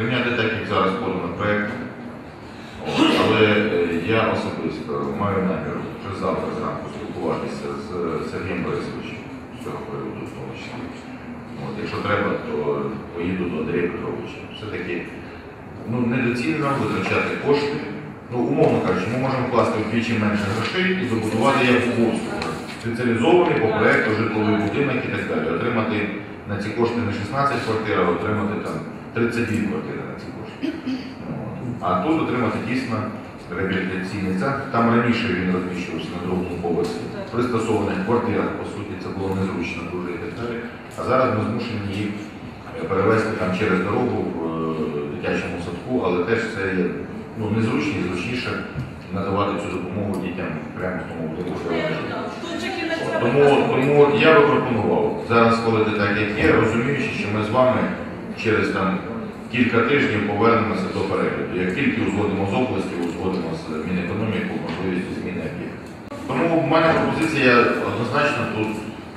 прийняти так, як зараз подано проєкт. Але е, я особисто маю намір вже завтра зранку спілкуватися з Сергієм Борисовичем з цього приводу, в тому числі. От, якщо треба, то поїду до Андрія Петровича. Все-таки ну, недоцільно витрачати кошти. Ну, умовно кажучи, ми можемо вкласти вдвічі менше грошей і забудувати як послугу. Спеціалізований по проєкту житловий будинок і так далі. Отримати на ці кошти не 16 квартир, а отримати там 32 квартири на ці кошти. А тут отримати дійсно реабілітаційний центр. Там раніше він розміщувався на другому поверсі. Пристосованих квартирах, по суті, це було незручно дуже і так далі. А зараз ми змушені їх е, перевезти там через дорогу в е, дитячому садку, але теж це ну, незручно і зручніше надавати цю допомогу дітям прямо в тому будинку. Тому, тому я би пропонував зараз, коли ти так як є, розуміючи, що ми з вами через там кілька тижнів повернемося до перегляду. Як тільки узгодимо з області, узгодимо з Мінекономіку можливістю зміни об'єктів. Тому в мене пропозиція однозначно тут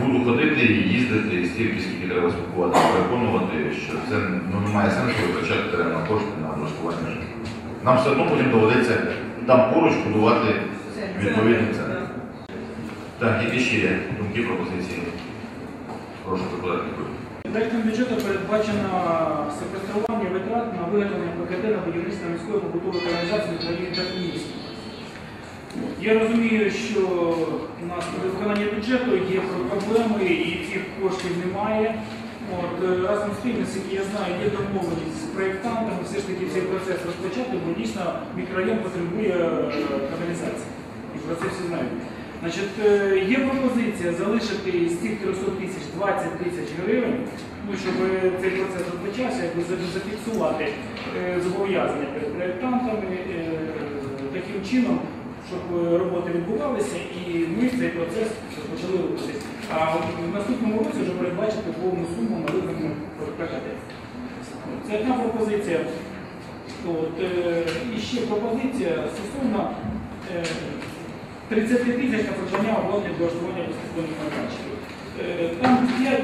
буду ходити і їздити і стільки, скільки треба спілкуватися, переконувати, що це ну, немає сенсу витрачати треба кошти на облаштування житла. Нам все одно потім доведеться там поруч будувати відповідний центр. Так, які ще є думки, пропозиції? Прошу депутатів. Проектом бюджету передбачено секвестрування витрат на виготовлення ПКД на будівництво міської побутової каналізації в та в місті. Я розумію, що у нас при виконанні бюджету є проблеми і цих коштів немає. От, е, разом з тим, наскільки я знаю, є домовленість з проєктантами все ж таки цей процес розпочати, бо дійсно мікрорайон потребує е, каналізації. І про це всі знають. Значить, е, є пропозиція залишити з цих 300 тисяч 20 тисяч гривень, ну, щоб цей процес розпочався, якби зафіксувати е, зобов'язання перед проєктантами е, таким чином, щоб е, роботи відбувалися і ми цей процес почали рухатись. А в наступному році вже передбачити повну суму на виконання ПКД. Це одна пропозиція. От, е, і ще пропозиція стосовно е, 30 тисяч на придбання обладнання для влаштування безпосередньо майданчиків. Е, Там 5,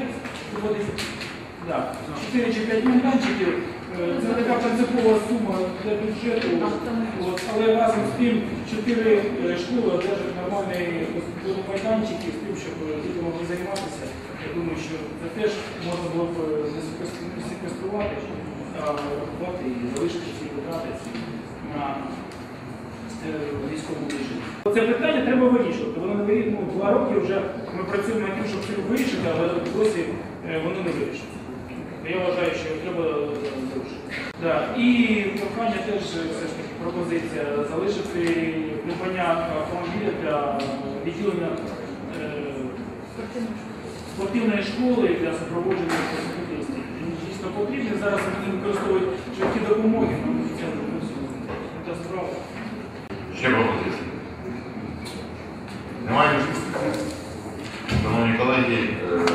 виходить, да, 4 чи 5 майданчиків. Е, Це така принципова сума для бюджету, але разом з тим 4 е, школи одержать безпосередньо майданчики з тим, щоб е, діти могли займатися. Я думаю, що це теж можна було б е, не секвеструвати, а рахувати і залишити ці витрати на е, військовому режимі. Це питання треба вирішувати. Воно не вирішено. Ну, два роки вже ми працюємо над тим, щоб це вирішити, але досі е, воно не вирішено. Я вважаю, що треба залишити. Да. І прохання теж е, все ж таки пропозиція залишити придбання автомобіля для відділення е, спортивної школи для супроводження спортсменістів. Він дійсно потрібний. Зараз вони використовують швидкі допомоги. Нам це справа. Ще пропозиції? Немає Шановні колеги, е,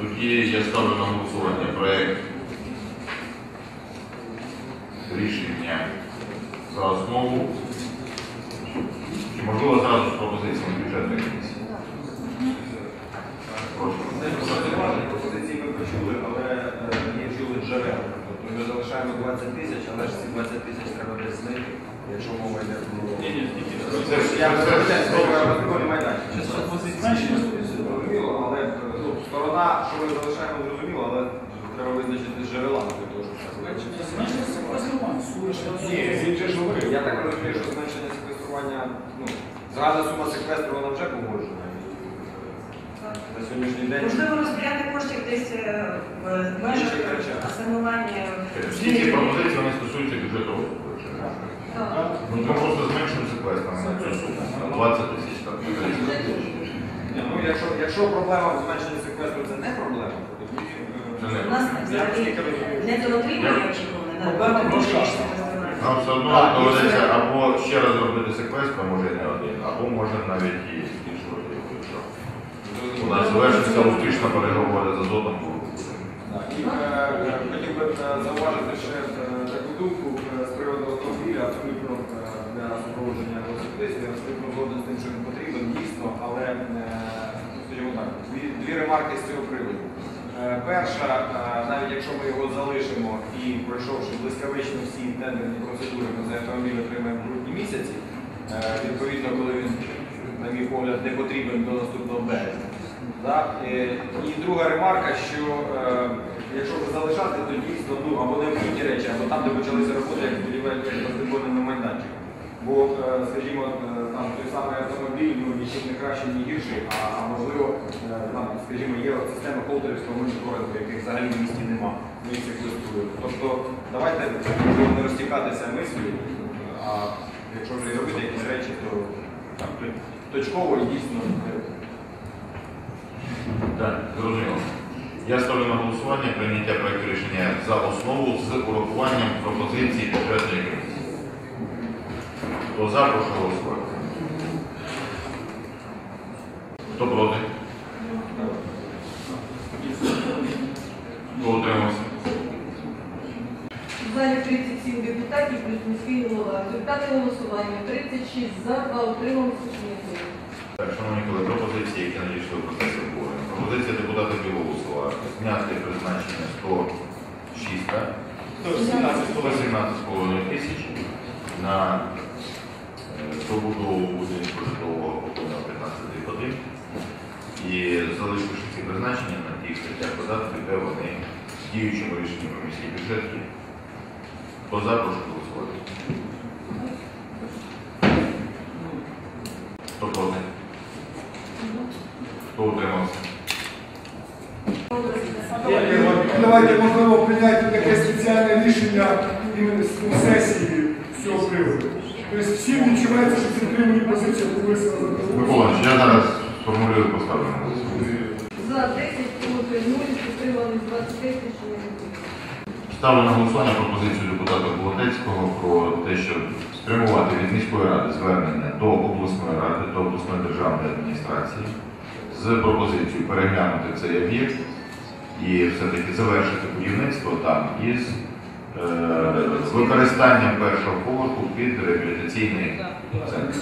тоді я ставлю на голосування проєкт рішення за основу. Чи можливо зразу з пропозиціями бюджетної комісії? Пропозиції ми почули, але е, є чули джерела. Тобто ми залишаємо 20 тисяч, але ж ці 20 тисяч треба десь знайти, якщо мова йде про... Але е, ну, сторона, що ми залишаємо, зрозуміло, але треба визначити джерела для того, щоб це. Ні, він же ж говорив. Я так розумію, що зменшення секвестрування, ну, загальна сума секвестру, вона вже погоджена. На сьогоднішній день. Можливо, розподіляти коштів десь е, в межах асигнування. Всі ці пропозиції вони стосуються бюджету Ну, ми просто зменшуємо секвестр на цю суму. 20 тисяч, там, 30 Ну, якщо, якщо проблема в зменшенні секвестру це не проблема, то тоді Це е, не У нас взагалі не секвестрування. Нам все одно Так, і доведеться це- або ще раз зробити секвестр, а може і не один, або може навіть і його. якщо У нас завершиться успішно переговори з азотом. Так, І е, хотів би е, зауважити ще е, таку думку е, приводу автомобіля, абсолютно е, для супроводження велосипедистів, я абсолютно згоден з тим, що він потрібен, дійсно, але, е, ну, скажімо так, дві, дві ремарки з цього приводу. Е, Перша, навіть якщо ми його залишимо і пройшовши блискавично всі тендерні процедури, ми за автомобіль отримаємо в грудні місяці, відповідно, коли він, на мій погляд, не потрібен до наступного березня. І друга ремарка, що якщо залишати, то дійсно ну, або необхідні речі, там, де почалися роботи, як будівельні баскетбольними майданчиками. Бо, е, скажімо, е, там той самий автомобіль ну, нічим не краще, ні гірший, а, можливо, е, там, скажімо, є система холдерівського моніторингу, яких взагалі в місті нема. Ми їх користуємо. Тобто давайте не розтікатися мислю, а якщо вже робити якісь речі, то там, точково і дійсно. Так, зрозуміло. Я ставлю на голосування прийняття проекту рішення за основу з урахуванням пропозицій бюджетної комісії. Хто за, прошу голосувати. Хто проти? Хто утримався? В залі 37 депутатів плюс міський голова. Результати голосування 36 за, 2 утрималися. Так, шановні колеги, пропозиції, які надійшли в процесі обговорення. Пропозиція депутата Білоусова зняти призначення 106, так? 117,5 тисяч на е, добудову будинку житлового округу 15 годин і залишивши ці призначення на тих статтях податків, де вони в діючому рішенні про міський бюджет є. Хто за, прошу голосувати. Хто проти? Хто утримався? Давайте можливо прийняти таке спеціальне рішення іменно з сесії з цього приводу. Тобто всім відчувається, що підтримує позиція висказана. Микола, я зараз сформулюю поставлю голосування. За 10 проти 0, утримались 23, рішення. Ставлю на голосування пропозицію депутата Болотецького про те, щоб спрямувати від міської ради звернення до обласної ради, до обласної державної адміністрації з пропозицією переглянути цей об'єкт і все-таки завершити будівництво там із е, з використанням першого поверху під реабілітаційний центр.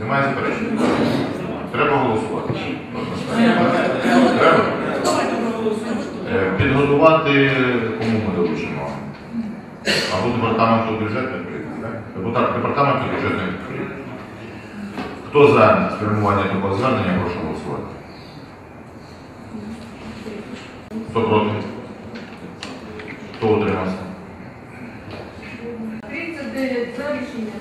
Немає заперечень? Треба голосувати. Треба? Е, Підготувати кому ми доручимо? Або департаменту бюджетних політик, так? Депутат департаменту бюджетних політик. Хто за спрямування такого звернення, прошу голосувати. Хто проти? Хто утримався? 39 за, рішення.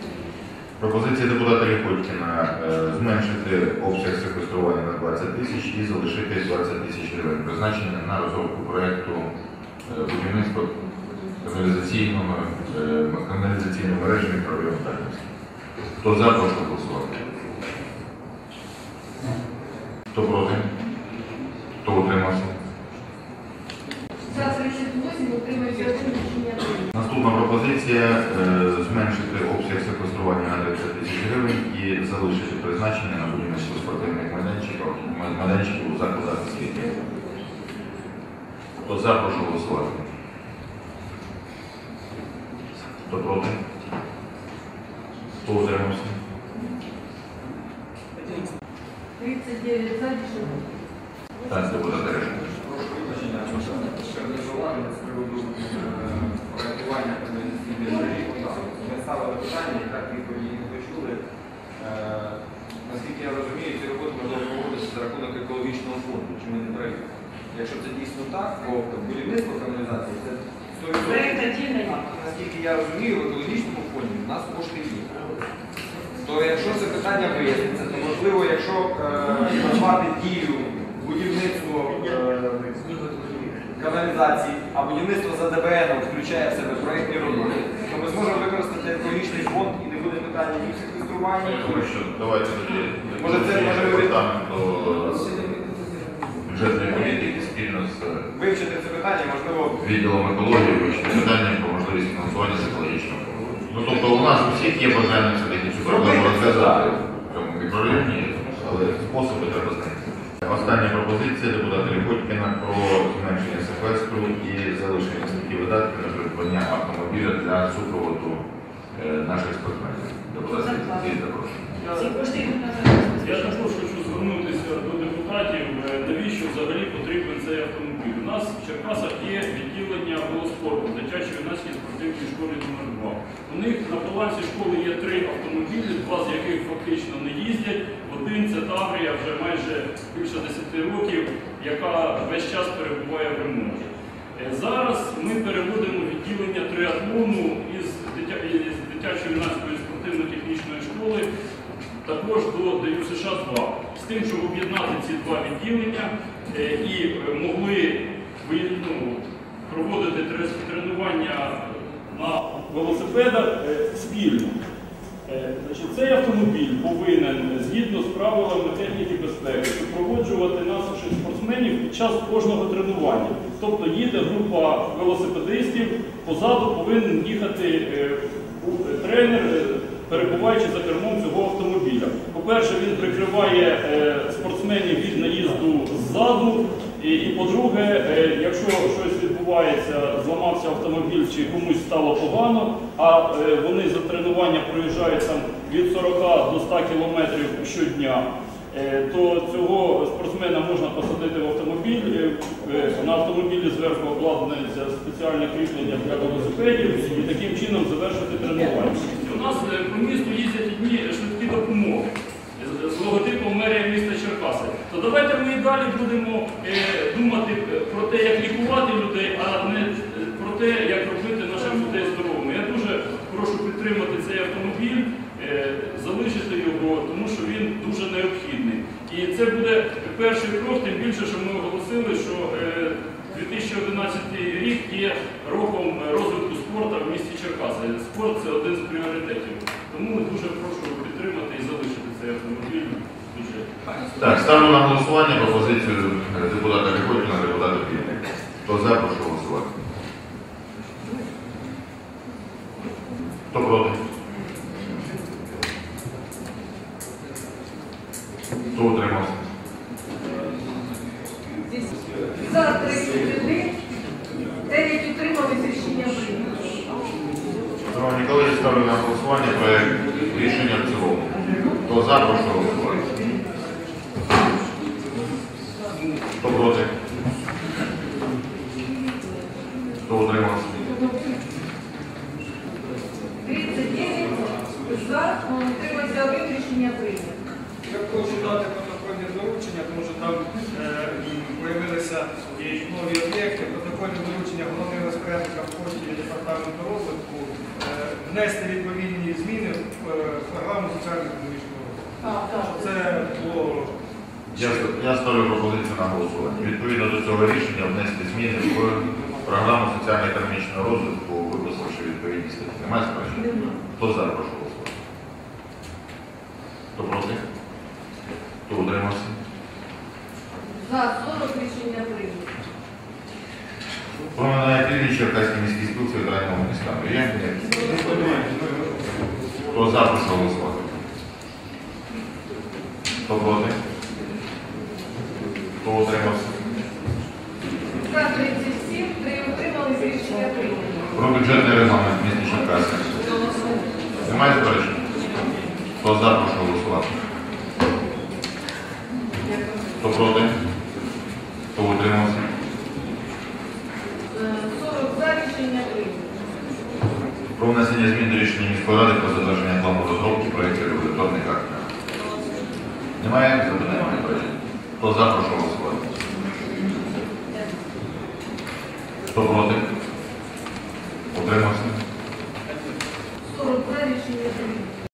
Пропозиція депутата Ліходькіна е, зменшити обсяг секвестрування на 20 тисяч і залишити 20 тисяч гривень, призначення на розробку проєкту е, будівництва каналізаційного е, каналізаційної мережі мікрорайону Тарнівський. Хто за, прошу голосувати. Хто проти? Хто утримався? За 38, утримався 1, рішення прийнято. Наступна пропозиція е, зменшити обсяг секвестрування на 30 тисяч гривень і залишити призначення на будівництво спортивних майданчиків, майданчиків у закладах освіти. Хто за, прошу голосувати. Хто проти? Хто утримався? 39 за, рішення. Так, депутат Терешко. Прошу вибачення, ще не зауваження з приводу е, проєктування каналізаційної мережі. Ми ставили питання, і так відповіді не почули. Е, Наскільки я розумію, ці роботи можна проводити за рахунок екологічного фонду, чи ми не праві? Якщо це дійсно так, то будівництво каналізації це 100%. Проєкт отдільний. Наскільки я розумію, в екологічному фонді в нас кошти є. То якщо це питання виясниться, то можливо, якщо е, назвати дію будівництво е, каналізації, а будівництво за ДБН включає в себе проєктні роботи, то ми зможемо використати екологічний фонд і не буде питання ні в секвеструванні. Я думаю, що давайте тоді Може, це може бюджетної політики спільно з Вивчити це питання, можливо, відділом екології вивчити питання про можливість фінансування з екологічного фонду. Ну тобто у нас у всіх є бажання все-таки цю проблему розв'язати в цьому мікрорайоні, але способи треба знайти. Остання пропозиція депутата Ліходькіна про зменшення секвестру і залишення статті видатків на придбання автомобіля для супроводу е, наших спортсменів. Депутат Сергій, запрошую. Ці кошти йдуть на Я також хочу звернутися до депутатів, е, навіщо взагалі потрібен цей автомобіль. У нас в Черкасах є відділення велоспорту, дитячої юнацькій спортивній школі номер 2 У них на балансі школи є три автомобілі, два з яких фактично не їздять. Один це Таврія вже майже більше 10 років, яка весь час перебуває в ремонті. Е, Зараз ми переводимо відділення триатлону із дитячої юнацької спортивно-технічної школи також до ДЮ США 2 з тим, щоб об'єднати ці два відділення е, і е, могли ну, проводити тренування на велосипедах е, спільно. Цей автомобіль повинен згідно з правилами техніки безпеки супроводжувати наших спортсменів під час кожного тренування. Тобто їде група велосипедистів, позаду повинен їхати тренер, перебуваючи за кермом цього автомобіля. По-перше, він прикриває е, спортсменів від наїзду ззаду. І, по-друге, е, якщо щось відбувається, зламався автомобіль чи комусь стало погано, а е, вони за тренування проїжджають там від 40 до 100 кілометрів щодня, то цього спортсмена можна посадити в автомобіль. На автомобілі зверху обладнається спеціальне кріплення для велосипедів і таким чином завершити тренування. У нас е, по місту їздять одні швидкі допомоги з- логотипом мерія міста Черкаси. То давайте ми і далі будемо е, думати е, про те, як лікувати людей, а не про те, як робити наших людей здоровими. Я дуже прошу підтримати цей автомобіль, залишити його, тому що він дуже необхідний. І це буде перший крок, тим більше, що ми оголосили, що е, 2011 рік є роком е, розвитку спорту в місті Черкаси. Спорт це один з пріоритетів. Тому дуже прошу підтримати і залишити цей автомобіль в бюджеті. Так, ставлю на голосування пропозицію депутата Ліхотіна, депутата Пільни. Хто за, прошу голосувати. Хто проти? Хто утримався? За 33, 9 утримались, рішення прийнято. Шановні колеги, ставлю на голосування проект рішення в цілому. Хто за, прошу голосувати. Хто проти? Хто утримався? 39 за, утримався один, рішення прийнято. Я дати протокольне доручення, тому що там з'явилися і нові об'єкти. Протокольне доручення головного розпорядника в кошті департаменту розвитку е, внести відповідні зміни в е, програму соціально-економічного розвитку. Це було Я, я ставлю пропозицію на голосування. Відповідно до цього рішення внести зміни в програму соціально-економічного розвитку, виписавши відповідні статті. Немає заперечень? Хто за, прошу голосувати. Хто проти? Хто утримався? За 40 рішення прийнято. Про надання пільги Черкаській міській спілці ветеранів Афганістану. Є? Хто за, прошу голосувати. Хто проти? Хто утримався? За 37, 3 утримались, рішення прийнято. Про бюджетний регламент в місті Черкаси. Немає заперечень? Хто за, прошу голосувати. Хто проти? Хто утримався? Е, 40 за, рішення прийнято. Про внесення змін до рішення міської ради про затвердження плану розробки проєктів регуляторних актів. Немає заперечень? Хто за, прошу голосувати. Хто проти?